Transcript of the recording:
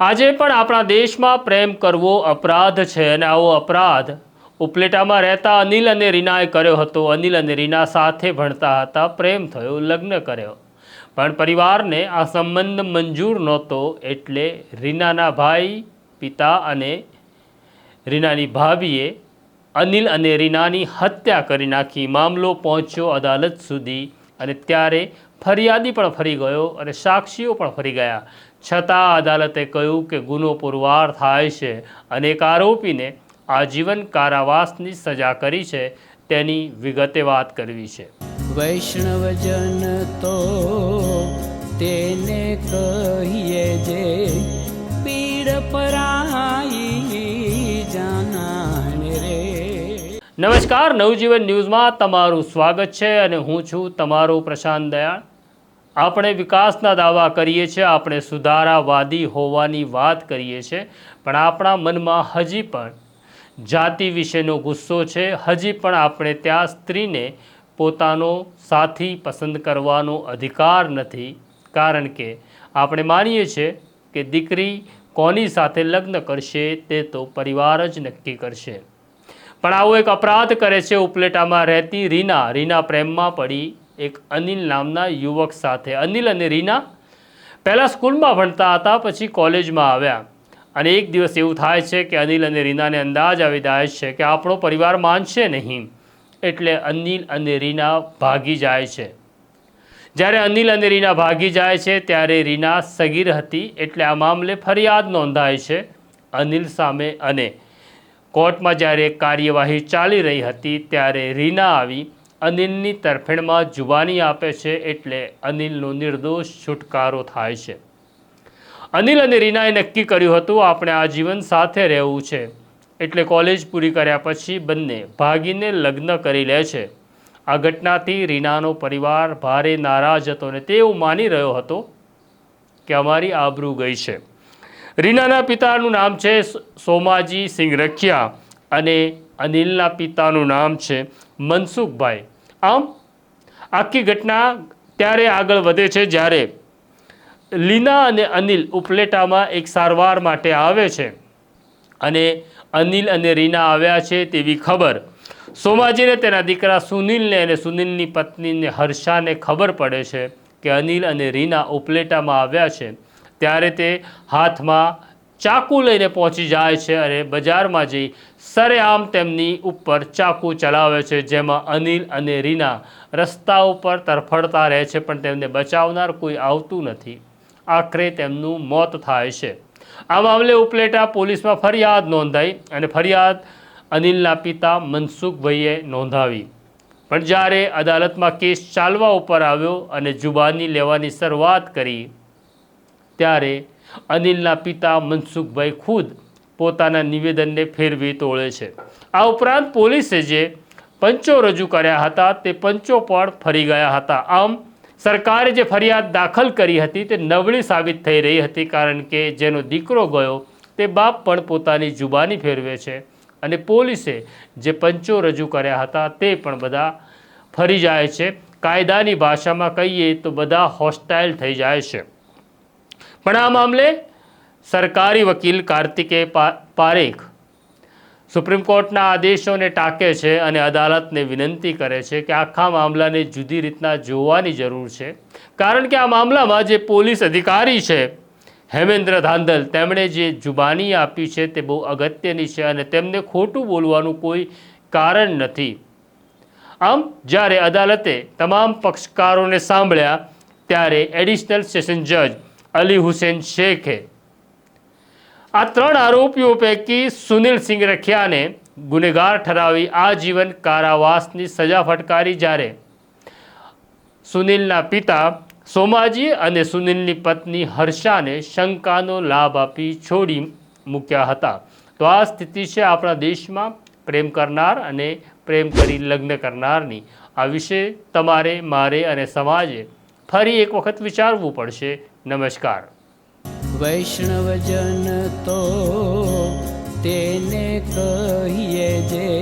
આજે પણ આપણા દેશમાં પ્રેમ કરવો અપરાધ છે અને આવો અપરાધ ઉપલેટામાં રહેતા અનિલ અને રીનાએ કર્યો હતો. અનિલ અને રીના સાથે ભણતા હતા, પ્રેમ થયો, લગ્ન કર્યો. પણ પરિવારને આ સંબંધ મંજૂર નહોતો એટલે રીનાના ભાઈ, પિતા અને રીનાની ભાભીએ અનિલ અને રીનાની હત્યા કરી નાખી. મામલો પહોંચ્યો અદાલત સુધી. અને ત્યારે ફરિયાદી પણ ફરી ગયો અને સાક્ષીઓ પણ ફરી ગયા. છતાં અદાલતે કહ્યું કે ગુનો પુરવાર થાય છે. અને એક આરોપીને આજીવન કારાવાસની સજા કરી છે. તેની વિગતે વાત કરવી છે. વૈષ્ણવજન તો તેને કહીએ જે પીડ પરાઈ નમસ્કાર, નવજીવન ન્યૂઝમાં તમારું સ્વાગત છે અને હું છું તમારો પ્રશાંત દયાળ. આપણે વિકાસના દાવા કરીએ છીએ, આપણે સુધારાવાદી હોવાની વાત કરીએ છીએ, પણ આપણા મનમાં હજી પણ જાતિ વિશેનો ગુસ્સો છે, હજી પણ આપણે ત્યાં સ્ત્રીને પોતાનો સાથી પસંદ કરવાનો અધિકાર નથી, કારણ કે આપણે માનીએ છીએ કે દીકરી કોની સાથે લગ્ન કરશે તે તો પરિવાર જ નક્કી કરશે. પણ આવો એક અપરાધ કરે છે ઉપલેટામાં રહેતી રીના. રીના પ્રેમમાં પડી એક અનિલ નામના યુવક સાથે. અનિલ અને રીના પહેલાં સ્કૂલમાં ભણતા હતા, પછી કોલેજમાં આવ્યા. અને એક દિવસ એવું થાય છે કે અનિલ અને રીનાને અંદાજ આવી જાય છે કે આપણો પરિવાર માનશે નહીં. એટલે અનિલ અને રીના ભાગી જાય છે. જ્યારે અનિલ અને રીના ભાગી જાય છે, ત્યારે રીના સગીર હતી. એટલે આ મામલે ફરિયાદ નોંધાય છે અનિલ સામે અને કોર્ટમાં જ્યારે કાર્યવાહી ચાલી રહી હતી ત્યારે રીના આવી અનિલની તરફેણમાં જુબાની આપે છે એટલે અનિલનો નિર્દોષ છુટકારો થાય છે. અનિલ અને રીનાએ નક્કી કર્યું હતું, આપણે આ જીવન સાથે રહેવું છે. એટલે કોલેજ પૂરી કર્યા પછી બંને ભાગીને લગ્ન કરી લે છે. આ ઘટનાથી રીનાનો પરિવાર ભારે નારાજ હતો અને તે એવું માની રહ્યો હતો કે અમારી આબરૂ ગઈ છે. રીનાના પિતાનું નામ છે સોમાજી સિંહ રખિયા અને અનિલના પિતાનું નામ છે મનસુખભાઈ. આમ, આખી ઘટના ત્યારે આગળ વધે છે જ્યારે લીના અને અનિલ ઉપલેટામાં એક સારવાર માટે આવે છે અને અનિલ અને રીના આવ્યા છે તેવી ખબર. સોમાજીને તેના દીકરા સુનિલને અને સુનિલની પત્નીને હર્ષાને ખબર પડે છે કે અનિલ અને રીના ઉપલેટામાં આવ્યા છે. ત્યારે તે હાથમાં ચાકુ લઈને પહોંચી જાય છે અને બજારમાં જઈ સરેઆમ તેમની ઉપર ચાકુ ચલાવે છે, જેમાં અનિલ અને રીના રસ્તા ઉપર તરફડતા રહે છે, પણ તેમને બચાવનાર કોઈ આવતું નથી. આખરે તેમનું મોત થાય છે. આ મામલે ઉપલેટા પોલીસમાં ફરિયાદ નોંધાઈ અને ફરિયાદ અનિલના પિતા મનસુખભાઈએ નોંધાવી. પણ જ્યારે અદાલતમાં કેસ ચાલવા ઉપર આવ્યો અને જુબાની લેવાની શરૂઆત કરી ત્યારે અનિલના પિતા મનસુખભાઈ ખુદ પોતાના નિવેદનને ફેરવી તોળે છે. આ ઉપરાંત પોલીસે જે પંચો રજૂ કર્યા હતા તે પંચો પણ ફરી ગયા હતા. આમ સરકારે જે ફરિયાદ દાખલ કરી હતી તે નબળી સાબિત થઈ રહી હતી કારણ કે જેનો દીકરો ગયો તે બાપ પણ પોતાની જુબાની ફેરવે છે અને પોલીસે જે પંચો રજૂ કર્યા હતા તે પણ બધા ફરી જાય છે. કાયદાની ભાષામાં કહીએ તો બધા હોસ્ટાઇલ થઈ જાય છે. પણ આ મામલે સરકારી વકીલ કાર્તિકે પારેખ સુપ્રીમ કોર્ટના આદેશોને ટાંકે છે અને અદાલતને વિનંતી કરે છે કે આખા મામલાને જુદી રીતના જોવાની જરૂર છે. કારણ કે આ મામલામાં જે પોલીસ અધિકારી છે, હેમેન્દ્ર ધાંધલ, તેમણે જે જુબાની આપી છે તે બહુ અગત્યની છે અને તેમને ખોટું બોલવાનું કોઈ કારણ નથી. આમ, જ્યારે અદાલતે તમામ પક્ષકારોને સાંભળ્યા, ત્યારે એડિશનલ સેશન જજ અલી હુસેન શેખે. આ ત્રણ આરોપીઓ પૈકી સુનિલ સિંહ રખિયાને ગુનેગાર ઠરાવી આજીવન કારાવાસની સજા ફટકારી જ્યારે સુનિલના પિતા સોમાજી અને સુનિલની પત્ની હર્ષાને શંકાનો લાભ આપી છોડી મૂક્યા હતા. તો આ સ્થિતિ છે આપણા દેશમાં. પ્રેમ કરનાર અને પ્રેમ કરી લગ્ન કરનારની. આ વિશે તમારે, મારે અને સમાજે ફરી એક વખત વિચારવું પડશે. નમસ્કાર. વૈષ્ણવજન તો તેને કહીએ જે